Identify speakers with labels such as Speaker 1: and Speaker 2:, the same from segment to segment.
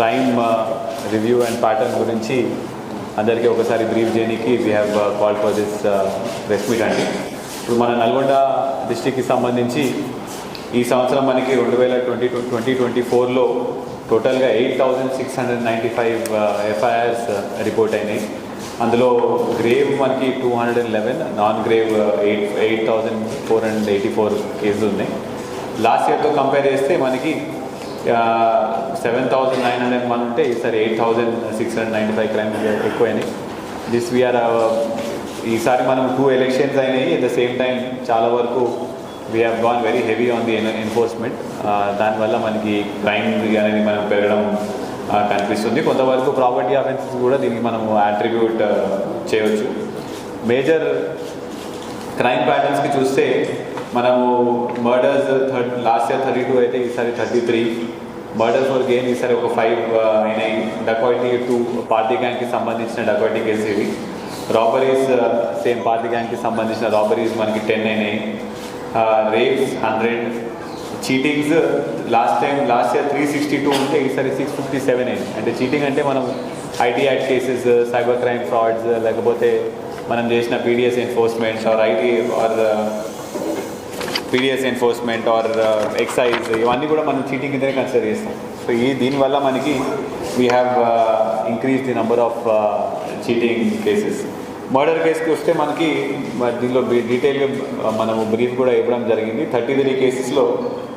Speaker 1: Crime review and pattern గురించి అందరికీ ఒకసారి బ్రీఫ్ చేయడానికి we have call for this press meet అండి ఇప్పుడు మన నల్గొండ డిస్టిక్కి సంబంధించి ఈ సంవత్సరం మనకి రెండు వేల ట్వంటీ ట్వంటీ ట్వంటీ ఫోర్లో టోటల్గా eight thousand six hundred ninety five FIRs report అయినాయి. అందులో గ్రేవ్ మనకి two hundred and eleven non grave eight eight thousand four hundred eighty four కేసులు ఉన్నాయి లాస్ట్ ఇయర్తో కంపేర్ చేస్తే మనకి seven thousand nine hundred one ఉంటే ఈసారి eight thousand six hundred ninety five crimes ఎక్కువైనాయి. దిస్ వీఆర్ uh, ఈసారి మనం టూ ఎలక్షన్స్ అయినాయి. అట్ ద సేమ్ టైం చాలా వరకు we have gone very heavy on the enforcement దానివల్ల మనకి క్రైమ్ అనేది మనం పెరగడం uh, కనిపిస్తుంది. కొంతవరకు ప్రాపర్టీ అఫెన్సెస్ కూడా దీనికి మనం అట్రిబ్యూట్ uh, చేయవచ్చు. మేజర్ క్రైమ్ ప్యాటర్న్స్కి చూస్తే మనము murders third last year thirty two అయితే ఈసారి thirty three murder for gain ఈసారి ఒక ఫైవ్ uh, అయినాయి. డకాయిటీ టూ పార్టీ గ్యాంగ్కి సంబంధించిన డకాయిటీ కేసు ఇవి రాబరీస్ సేమ్ పార్టీ గ్యాంగ్కి సంబంధించిన రాబరీస్ మనకి టెన్ అయినాయి. Rapes hundred cheatings last time last year three sixty two ఉంటే ఈసారి సిక్స్ ఫిఫ్టీ సెవెన్ అయింది అంటే చీటింగ్ అంటే మనం IT act cases cyber crime frauds లేకపోతే మనం చేసిన PDS enforcements or IT or PDS enforcement or excise ఇవన్నీ కూడా మనం చీటింగ్ కిందనే కన్సిడర్ చేస్తాం. సో ఈ దీనివల్ల మనకి we have increase the number of cheating cases murder కేసుకి వస్తే మనకి దీనిలో డీటెయిల్గా uh, మనము బ్రీఫ్ కూడా ఇవ్వడం జరిగింది. థర్టీ త్రీ కేసెస్లో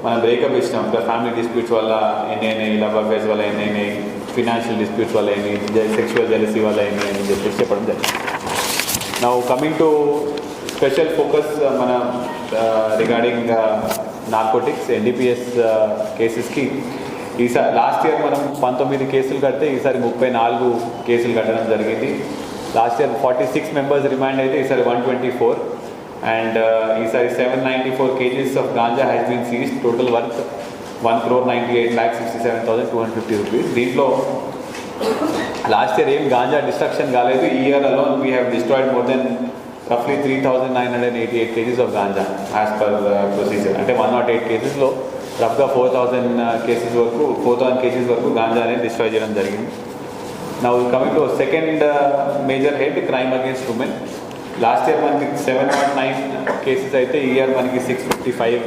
Speaker 1: మనం బ్రేకప్ ఇచ్చినాం. ఫ్యామిలీ డిస్ప్యూట్స్ వల్ల ఎన్నైనాయి లవ్ అఫేర్స్ వల్ల ఎన్నైనాయి ఫినాన్షియల్ డిస్ప్యూట్స్ వల్ల ఎన్ని సెక్షువల్ జెలసీ వల్ల ఎన్ని అని చెప్పేసి చెప్పడం జరిగింది. Now coming to special focus మన రిగార్డింగ్ నార్కోటిక్స్ ఎన్డీపీఎస్ కేసెస్కి ఈసారి లాస్ట్ ఇయర్ మనం పంతొమ్మిది కేసులు కడితే ఈసారి ముప్పై నాలుగు కేసులు కట్టడం జరిగింది. Last year forty six members remand అయితే ఈసారి వన్ ట్వంటీ ఫోర్ అండ్ ఈసారి seven ninety four kgs of ganja has been seize total worth one crore ninety eight lakh sixty seven thousand two hundred fifty rupees దీంట్లో last year ఏం ganja destruction కాలేదు. ఈ year alone we have destroyed more then రఫ్లీ three thousand nine hundred eighty eight kgs of ganja as per procedure అంటే one not eight కేసెస్లో రఫ్గా four thousand cases వరకు four thousand cases వరకు గాంజా అనేది destroy చేయడం జరిగింది. Now coming to second major head crime against women last year మనకి seven not nine cases అయితే ఈ ఇయర్ మనకి six fifty five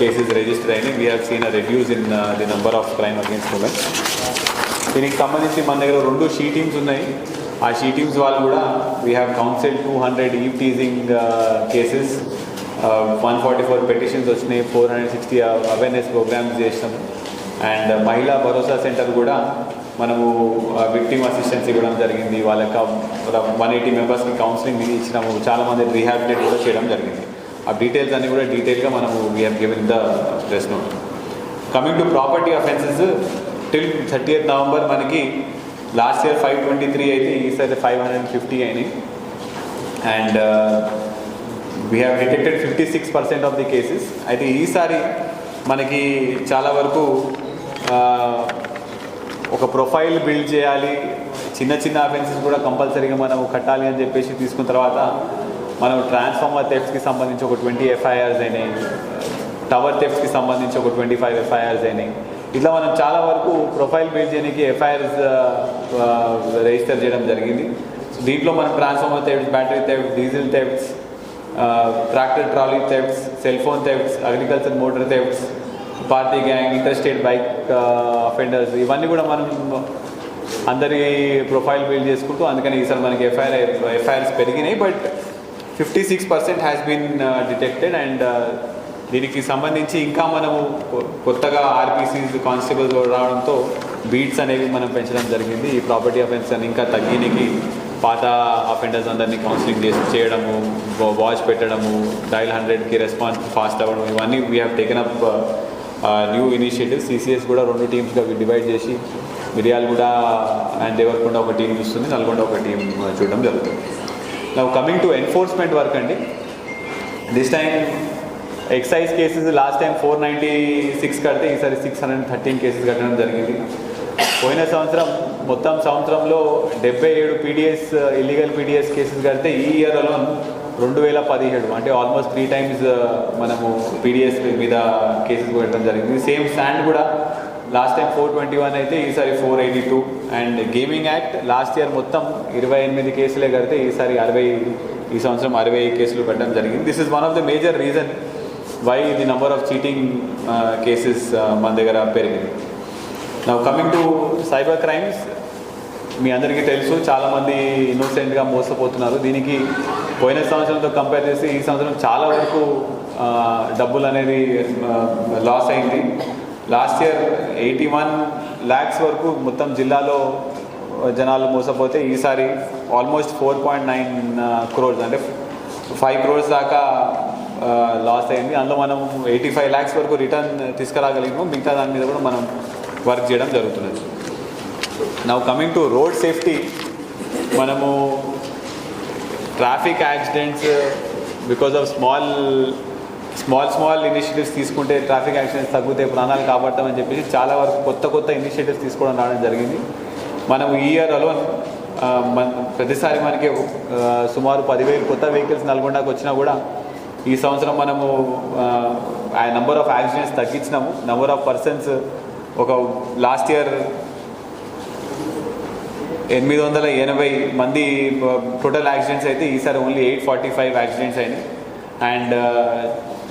Speaker 1: cases register అయినాయి. We're seen a reduce in the number of crime against women దీనికి సంబంధించి మన దగ్గర రెండు షీ టీమ్స్ ఉన్నాయి. ఆ షీ టీమ్స్ వాళ్ళు కూడా we have counsel two hundred eve teasing cases one forty four petitions వచ్చినాయి four hundred sixty awareness programmes చేసినాము. And uh, Mahila Bharosa centre కూడా మనము uh, విక్టిమ్ అసిస్టెన్స్ ఇవ్వడం జరిగింది. వాళ్ళకి వన్ ఎయిటీ మెంబర్స్కి కౌన్సిలింగ్ ఇచ్చినాము. చాలామంది రీహాబిలిటేట్ కూడా చేయడం జరిగింది. ఆ డీటెయిల్స్ అన్ని కూడా డీటెయిల్గా మనము we have given the press note coming to property offences till thirty November మనకి last year five twenty three అయితే ఈసారి ఫైవ్ హండ్రెడ్ ఫిఫ్టీ అయినాయి. And we have detected fifty six percent of the cases అయితే ఈసారి మనకి చాలా వరకు uh, ఒక ప్రొఫైల్ బిల్డ్ చేయాలి. చిన్న చిన్న అఫెన్సెస్ కూడా కంపల్సరీగా మనం కట్టాలి అని చెప్పేసి తీసుకున్న తర్వాత మనం ట్రాన్స్ఫార్మర్ థెఫ్ట్స్కి సంబంధించి ఒక ట్వంటీ ఎఫ్ఐఆర్స్ అయినాయి. టవర్ థెఫ్ట్స్కి సంబంధించి ఒక ట్వంటీ ఫైవ్ ఎఫ్ఐఆర్స్ అయినాయి. ఇట్లా మనం చాలా వరకు ప్రొఫైల్ బిల్డ్ చేయడానికి ఎఫ్ఐఆర్స్ uh, రిజిస్టర్ చేయడం జరిగింది. సో దీంట్లో మనం transformer thefts battery thefts diesel thefts tractor trolley thefts cell phone thefts agriculture motor thefts Parthi gang interstate bike offenders ఇవన్నీ కూడా మనం అందరి ప్రొఫైల్ బిల్డ్ చేసుకుంటూ అందుకని ఈసారి మనకి ఎఫ్ఐఆర్ ఎఫ్ఐఆర్స్ పెరిగినాయి. But fifty six percent has been detected and దీనికి సంబంధించి ఇంకా మనము కొత్తగా ఆర్పీసీస్ కానిస్టేబుల్స్ రావడంతో బీట్స్ అనేవి మనం పెంచడం జరిగింది. ఈ ప్రాపర్టీ అఫెన్స్ అని ఇంకా తగ్గినకి పాత అఫెండర్స్ అందరినీ కౌన్సిలింగ్ చేసి చేయడము వాచ్ పెట్టడము డైల్ హండ్రెడ్కి రెస్పాన్స్ ఫాస్ట్ అవ్వడం ఇవన్నీ we have taken up new initiative CCS కూడా రెండు టీమ్స్గా డివైడ్ చేసి మిరియాలు కూడా అండ్ దేవరకొండ ఒక టీం చూస్తుంది నల్గొండ ఒక టీం uh, చూడడం జరుగుతుంది. Now coming to enforcement work అండి. This time excise cases last time four ninety six కడితే ఈసారి సిక్స్ హండ్రెడ్ థర్టీన్ కేసెస్ కట్టడం జరిగింది. పోయిన సంవత్సరం మొత్తం సంవత్సరంలో డెబ్బై ఏడు పీడిఎస్ ఇల్లీగల్ పీడిఎస్ కేసెస్ కడితే ఈ ఇయర్ అలోన్ రెండు వేల పదిహేడు అంటే ఆల్మోస్ట్ త్రీ టైమ్స్ మనము పీడిఎస్ మీద కేసెస్ పెట్టడం జరిగింది. సేమ్ స్టాండ్ కూడా last time four twenty one అయితే ఈసారి four eighty two and gaming act last year మొత్తం ఇరవై ఎనిమిది కేసులే కడితే ఈసారి అరవై ఈ సంవత్సరం అరవై కేసులు పెట్టడం జరిగింది. This is one of the major reason why the number of cheating cases మన దగ్గర పెరిగింది. Now coming to cyber crimes మీ అందరికీ తెలుసు చాలామంది ఇన్నోసెంట్గా మోసపోతున్నారు. దీనికి పోయిన సంవత్సరంతో కంపేర్ చేసి ఈ సంవత్సరం చాలా వరకు డబ్బులు అనేది లాస్ అయింది. Last year eighty one lakhs వరకు మొత్తం జిల్లాలో జనాలు మోసపోతే ఈసారి almost four point nine crores అంటే ఫైవ్ క్రోర్స్ దాకా లాస్ అయింది. అందులో మనం ఎయిటీ ఫైవ్ ల్యాక్స్ వరకు రిటర్న్ తీసుకురాగలిగాము. మిగతా దాని మీద కూడా మనం వర్క్ చేయడం జరుగుతున్నది. Now coming to road safety మనము traffic accidents because of small small small initiatives తీసుకుంటే ట్రాఫిక్ యాక్సిడెంట్స్ తగ్గుతాయి ప్రాణాలు కాపాడతామని చెప్పేసి చాలా వరకు కొత్త కొత్త ఇనిషియేటివ్స్ తీసుకోవడం రావడం జరిగింది. మనం ఈ ఇయర్ అలోన్ మన ప్రతిసారి మనకి సుమారు పదివేలు కొత్త వెహికల్స్ నల్గొండకు వచ్చినా కూడా ఈ సంవత్సరం మనము ఆ నెంబర్ ఆఫ్ యాక్సిడెంట్స్ తగ్గించినాము. నెంబర్ ఆఫ్ పర్సన్స్ ఒక లాస్ట్ ఇయర్ ఎనిమిది వందల ఎనభై మంది టోటల్ యాక్సిడెంట్స్ అయితే ఈసారి only eight forty five accidents అయినాయి అండ్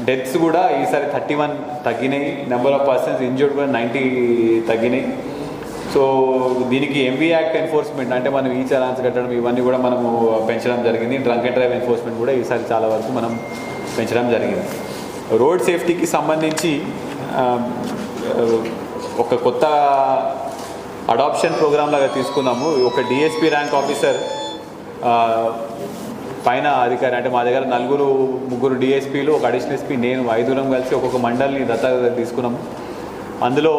Speaker 1: డెత్స్ కూడా ఈసారి థర్టీ వన్ తగ్గినాయి. నెంబర్ ఆఫ్ పర్సన్స్ ఇంజూర్డ్ కూడా నైంటీ తగ్గినాయి. సో దీనికి ఎంవీ యాక్ట్ ఎన్ఫోర్స్మెంట్ అంటే మనం ఈ చలాన్స్ కట్టడం ఇవన్నీ కూడా మనము పెంచడం జరిగింది. డ్రంక్ అండ్ డ్రైవ్ ఎన్ఫోర్స్మెంట్ కూడా ఈసారి చాలా వరకు మనం పెంచడం జరిగింది. రోడ్ సేఫ్టీకి సంబంధించి ఒక కొత్త అడాప్షన్ ప్రోగ్రామ్ లాగా తీసుకున్నాము. ఒక డిఎస్పి ర్యాంక్ ఆఫీసర్ పైన అధికారి అంటే మా దగ్గర నలుగురు ముగ్గురు డిఎస్పీలు ఒక అడిషనల్ ఎస్పీ నేను ఐదుగురం కలిసి ఒక్కొక్క మండలిని దత్తత తీసుకున్నాము. అందులో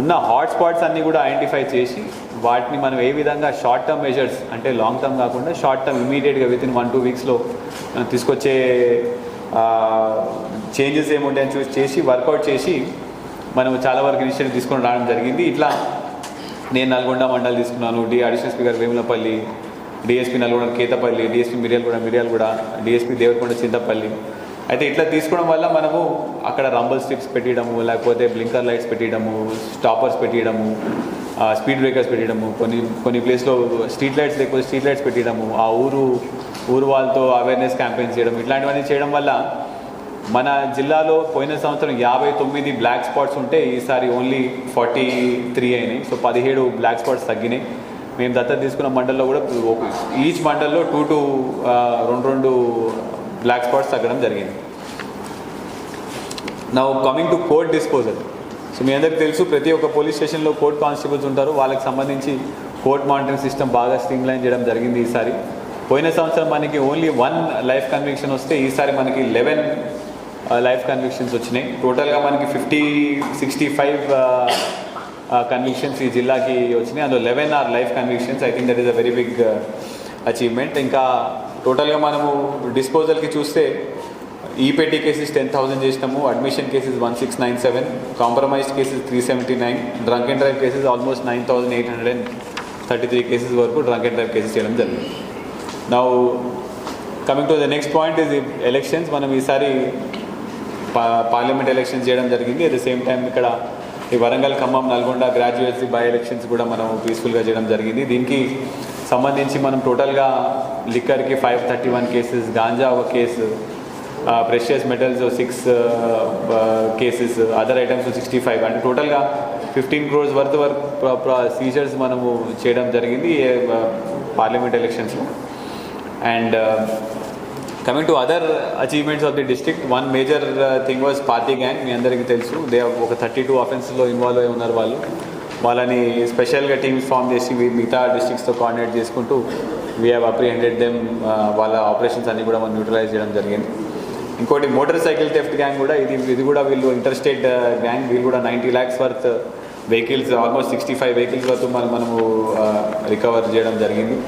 Speaker 1: ఉన్న హాట్ స్పాట్స్ అన్నీ కూడా ఐడెంటిఫై చేసి వాటిని మనం ఏ విధంగా షార్ట్ టర్మ్ మెజర్స్ అంటే లాంగ్ టర్మ్ కాకుండా షార్ట్ టర్మ్ ఇమీడియట్గా విత్ ఇన్ వన్ టూ వీక్స్లో తీసుకొచ్చే చేంజెస్ ఏముంటాయని చూసి చేసి వర్కౌట్ చేసి మనం చాలా వరకు ఇనిషియేటివ్ తీసుకొని రావడం జరిగింది. ఇట్లా నేను నల్గొండ మండలి తీసుకున్నాను. The additional SP Vemulapalli DSP Nalgonda Kethepalli DSP Miryalaguda Miryalaguda DSP Devarakonda Chintapalli. అయితే ఇట్లా తీసుకోవడం వల్ల మనము అక్కడ రంబల్ స్ట్రిప్స్ పెట్టడము లేకపోతే బ్లింకర్ లైట్స్ పెట్టడము స్టాపర్స్ పెట్టడము స్పీడ్ బ్రేకర్స్ పెట్టడము కొన్ని కొన్ని ప్లేస్లో స్ట్రీట్ లైట్స్ లేకపోతే స్ట్రీట్ లైట్స్ పెట్టడము ఆ ఊరు ఊరు వాళ్ళతో అవేర్నెస్ క్యాంపెయిన్స్ చేయడం ఇట్లాంటివన్నీ చేయడం వల్ల మన జిల్లాలో పోయిన సంవత్సరం యాభై తొమ్మిది బ్లాక్ స్పాట్స్ ఉంటే ఈసారి ఓన్లీ ఫార్టీ త్రీ అయినాయి. సో పదిహేడు బ్లాక్ స్పాట్స్ తగ్గినాయి. మేము దత్తత తీసుకున్న మండల్లో కూడా ఈచ్ మండల్లో టూ టూ రెండు రెండు బ్లాక్ స్పాట్స్ తగ్గడం జరిగింది. Now coming to court disposal so మీ అందరికి తెలుసు ప్రతి ఒక్క పోలీస్ స్టేషన్లో కోర్ట్ కానిస్టేబుల్స్ ఉంటారు. వాళ్ళకి సంబంధించి కోర్ట్ మానిటరింగ్ సిస్టమ్ బాగా స్ట్రీమ్లైన్ చేయడం జరిగింది ఈసారి. పోయిన సంవత్సరం మనకి ఓన్లీ వన్ లైఫ్ కన్విక్షన్ వస్తే ఈసారి మనకి లెవెన్ లైఫ్ కన్విక్షన్స్ వచ్చినాయి. టోటల్గా మనకి ఫిఫ్టీ సిక్స్టీ ఫైవ్ కన్విక్షన్స్ ఈ జిల్లాకి వచ్చినాయి. అందులో eleven are life convictions I think that is a very big achievement ఇంకా టోటల్గా మనము డిస్పోజల్కి చూస్తే ఈ కేసెస్ టెన్ థౌసండ్ చేసినాము. Admission cases one six nine seven compromised cases three seventy nine drunk and drive cases almost nine thousand eight hundred and thirty three cases వరకు drunk and drive cases చేయడం జరిగింది. Now coming to the next point is elections మనం ఈసారి parliament elections చేయడం జరిగింది. At the same time ఇక్కడ ఈ Warangal Khammam Nalgonda graduates by elections కూడా మనం పీస్ఫుల్గా చేయడం జరిగింది. దీనికి సంబంధించి మనం టోటల్గా లిక్కర్కి five thirty one cases ganja ఒక case precious metals six cases other items sixty five అంటే టోటల్గా fifteen crores worth work seizures మనము చేయడం జరిగింది పార్లమెంట్ ఎలక్షన్స్లో and coming to other achievements of the district one major thing was Parthi gang మీ అందరికీ తెలుసు. They ఒక థర్టీ టూ అఫెన్స్లో ఇన్వాల్వ్ అయి ఉన్నారు వాళ్ళు. వాళ్ళని స్పెషల్గా టీమ్స్ ఫామ్ చేసి మిగతా డిస్ట్రిక్ట్స్తో కోఆర్డినేట్ చేసుకుంటూ వీ హ్యావ్ అప్రిహెండెడ్ దెమ్ వాళ్ళ ఆపరేషన్స్ అన్నీ కూడా మనం న్యూట్రలైజ్ చేయడం జరిగింది. ఇంకోటి మోటార్ సైకిల్ థెఫ్ట్ గ్యాంగ్ కూడా. ఇది ఇది కూడా వీళ్ళు ఇంటర్స్టేట్ గ్యాంగ్ uh, వీళ్ళు కూడా ninety lakhs worth vehicles almost sixty five vehicles వరకు మనం మనము uh, రికవర్ చేయడం జరిగింది.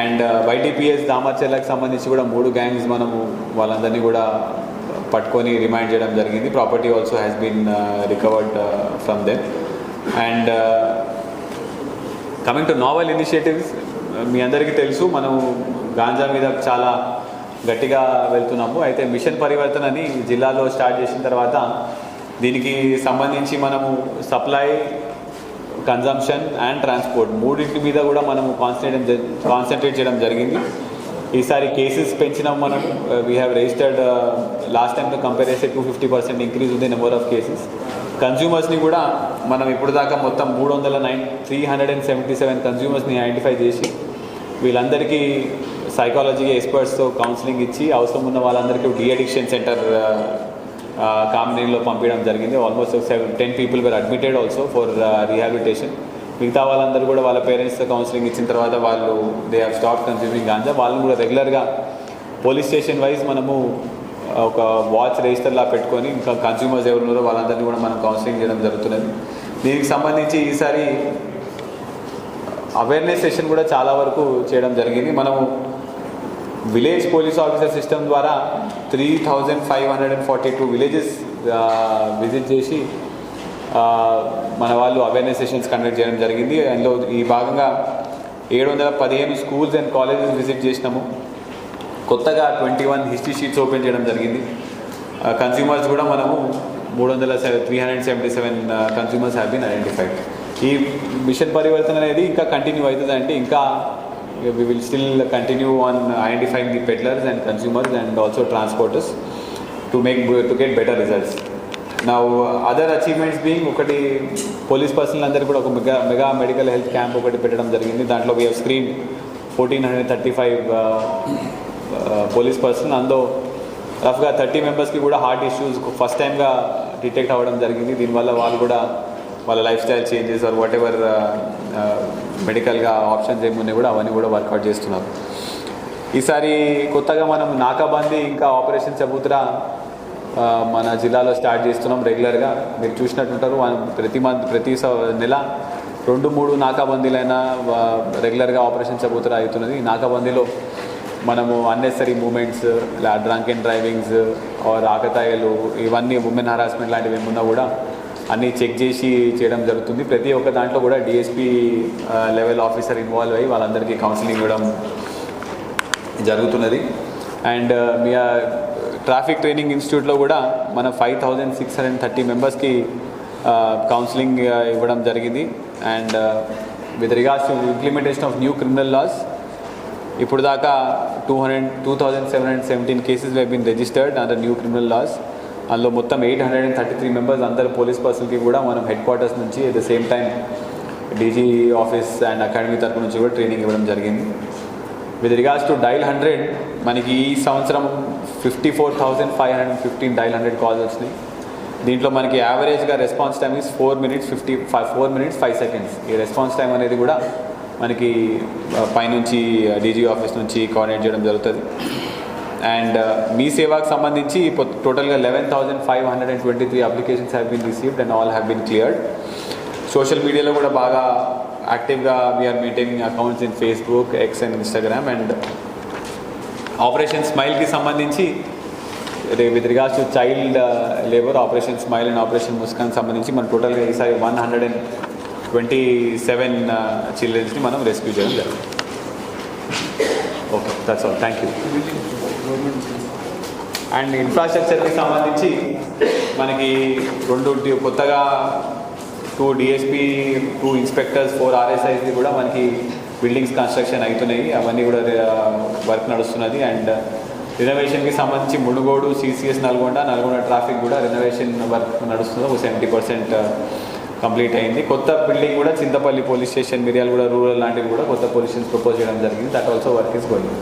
Speaker 1: అండ్ వైటీపీఎస్ దామర్చెల్లకు సంబంధించి కూడా మూడు గ్యాంగ్స్ మనము వాళ్ళందరినీ కూడా పట్టుకొని రిమైండ్ చేయడం జరిగింది. Property also has been recovered from them and coming to novel initiatives మీ అందరికీ తెలుసు మనం గాంజా మీద చాలా గట్టిగా వెళ్తున్నాము. అయితే మిషన్ పరివర్తన అని జిల్లాలో స్టార్ట్ చేసిన తర్వాత దీనికి సంబంధించి మనము సప్లై కన్జంప్షన్ అండ్ ట్రాన్స్పోర్ట్ మూడింటి మీద కూడా మనము కాన్సన్ట్రేట్ కాన్సన్ట్రేట్ చేయడం జరిగింది. ఈసారి కేసెస్ పెంచినాం మనం. వీ హ్యావ్ రిజిస్టర్డ్ లాస్ట్ టైంతో కంపేర్ చేస్తే టూ ఫిఫ్టీ పర్సెంట్ ఇంక్రీజ్ ఉంది నెంబర్ ఆఫ్ కేసెస్ కన్జ్యూమర్స్ని కూడా మనం ఇప్పుడు దాకా మొత్తం మూడు వందల nine three hundred and seventy seven కన్జ్యూమర్స్ని identify చేసి వీళ్ళందరికీ సైకాలజీ ఎక్స్పర్ట్స్తో కౌన్సిలింగ్ ఇచ్చి అవసరం ఉన్న వాళ్ళందరికీ డి అడిక్షన్ సెంటర్ కామినీలో పంపించడం జరిగింది. Almost seven ten people were admitted also for rehabilitation మిగతా వాళ్ళందరూ కూడా వాళ్ళ పేరెంట్స్తో కౌన్సిలింగ్ ఇచ్చిన తర్వాత వాళ్ళు they have stop consuming ganja వాళ్ళని కూడా రెగ్యులర్గా పోలీస్ స్టేషన్ వైజ్ మనము ఒక వాచ్ రిజిస్టర్లా పెట్టుకొని ఇంకా కన్స్యూమర్స్ ఎవరు ఉన్నారో వాళ్ళందరినీ కూడా మనం కౌన్సిలింగ్ చేయడం జరుగుతున్నది. దీనికి సంబంధించి ఈసారి అవేర్నెస్ సెషన్ కూడా చాలా వరకు చేయడం జరిగింది. మనము విలేజ్ పోలీస్ ఆఫీసర్ సిస్టమ్ ద్వారా three thousand five hundred and forty two villages visit చేసి మన వాళ్ళు అవేర్నెస్ సెషన్స్ కండక్ట్ చేయడం జరిగింది. అందులో ఈ భాగంగా ఏడు వందల పదిహేను స్కూల్స్ అండ్ కాలేజెస్ విజిట్ చేసినాము. కొత్తగా twenty one history sheets open చేయడం జరిగింది. కన్స్యూమర్స్ కూడా మనము మూడు వందల three hundred seventy seven consumers have been identified ఈ మిషన్ పరివర్తన అనేది ఇంకా కంటిన్యూ అవుతుందంటే ఇంకా we will still continue on identifying the peddlers and consumers and also transporters to make to get better results నా అదర్ అచీవ్మెంట్స్ బీయింగ్ ఒకటి police personnel అందరికీ కూడా ఒక mega mega medical health camp ఒకటి పెట్టడం జరిగింది. దాంట్లో we screen fourteen hundred thirty five police person అందులో రఫ్గా థర్టీ మెంబర్స్కి కూడా హార్ట్ ఇష్యూస్ ఫస్ట్ టైంగా డిటెక్ట్ అవ్వడం జరిగింది. దీనివల్ల వాళ్ళు కూడా వాళ్ళ life style changes or whatever మెడికల్గా ఆప్షన్స్ ఏమున్నాయి కూడా అవన్నీ కూడా వర్కౌట్ చేస్తున్నారు. ఈసారి కొత్తగా మనం నాకాబందీ ఇంకా ఆపరేషన్ చబూత్రా మన జిల్లాలో స్టార్ట్ చేస్తున్నాం రెగ్యులర్గా. మీరు చూసినట్టుంటారు మనం ప్రతి మంత్ ప్రతి నెల రెండు మూడు నాకాబందీలైనా రెగ్యులర్గా ఆపరేషన్ చబూత్రా అవుతున్నది. నాకాబందీలో మనము అన్నెసరీ మూమెంట్స్ ఇలా డ్రంక్ అండ్ డ్రైవింగ్స్ ఆర్ ఆకతాయిలు ఇవన్నీ ఉమెన్ హరాస్మెంట్ లాంటివి ఏమున్నా కూడా అన్నీ చెక్ చేసి చేయడం జరుగుతుంది. ప్రతి ఒక్క దాంట్లో కూడా డిఎస్పీ లెవెల్ ఆఫీసర్ ఇన్వాల్వ్ అయ్యి వాళ్ళందరికీ కౌన్సిలింగ్ ఇవ్వడం జరుగుతున్నది. అండ్ మీ ట్రాఫిక్ ట్రైనింగ్ ఇన్స్టిట్యూట్లో కూడా మన five thousand six hundred thirty మెంబర్స్కి కౌన్సిలింగ్ ఇవ్వడం జరిగింది. And with regards to implementation of new criminal laws ఇప్పుడు దాకా two hundred two thousand seven hundred seventeen cases have been registered under new criminal laws అందులో మొత్తం eight hundred and thirty three members అందరు police పర్సన్కి కూడా మనం headquarters నుంచి at the same time DG office and academy తరపు నుంచి కూడా ట్రైనింగ్ ఇవ్వడం జరిగింది. With regards to dial hundred మనకి ఈ సంవత్సరం fifty four thousand five hundred fifteen dial hundred calls వచ్చినాయి. దీంట్లో మనకి యావరేజ్గా response time is four minutes fifty five four minutes five seconds ఈ రెస్పాన్స్ టైం అనేది కూడా మనకి పైనుంచి డీజీ ఆఫీస్ నుంచి కోఆర్డినేట్ చేయడం జరుగుతుంది. అండ్ మీ సేవాకు సంబంధించి టోటల్గా eleven thousand five hundred and twenty three applications have been received and all have been cleared social మీడియాలో కూడా బాగా యాక్టివ్గా we're maintaining accounts in Facebook X and Instagram and operation స్మైల్కి సంబంధించి with regards to child labour operation smile and operation Muskaan సంబంధించి మనం టోటల్గా ఈసారి one hundred and twenty seven చిల్డ్రన్స్ని మనం రెస్క్యూ చేయడం జరిగింది. Okay that's all thank you and ఇన్ఫ్రాస్ట్రక్చర్కి సంబంధించి మనకి రెండు కొత్తగా two DSP two inspectors four ఆర్ఎస్ఐస్ది కూడా మనకి బిల్డింగ్స్ కన్స్ట్రక్షన్ అవుతున్నాయి. అవన్నీ కూడా వర్క్ నడుస్తున్నది. అండ్ రినోవేషన్కి సంబంధించి మునుగోడు సిసిఎస్ నల్గొండ నల్గొండ ట్రాఫిక్ కూడా రినోవేషన్ వర్క్ నడుస్తుంది ఒక సెవెంటీ పర్సెంట్ కంప్లీట్ అయింది. కొత్త బిల్డింగ్ కూడా Chintapalli police station Miryalaguda rural లాంటివి కూడా కొత్త పొజిషన్స్ ప్రపోజ్ చేయడం జరిగింది. That also work is going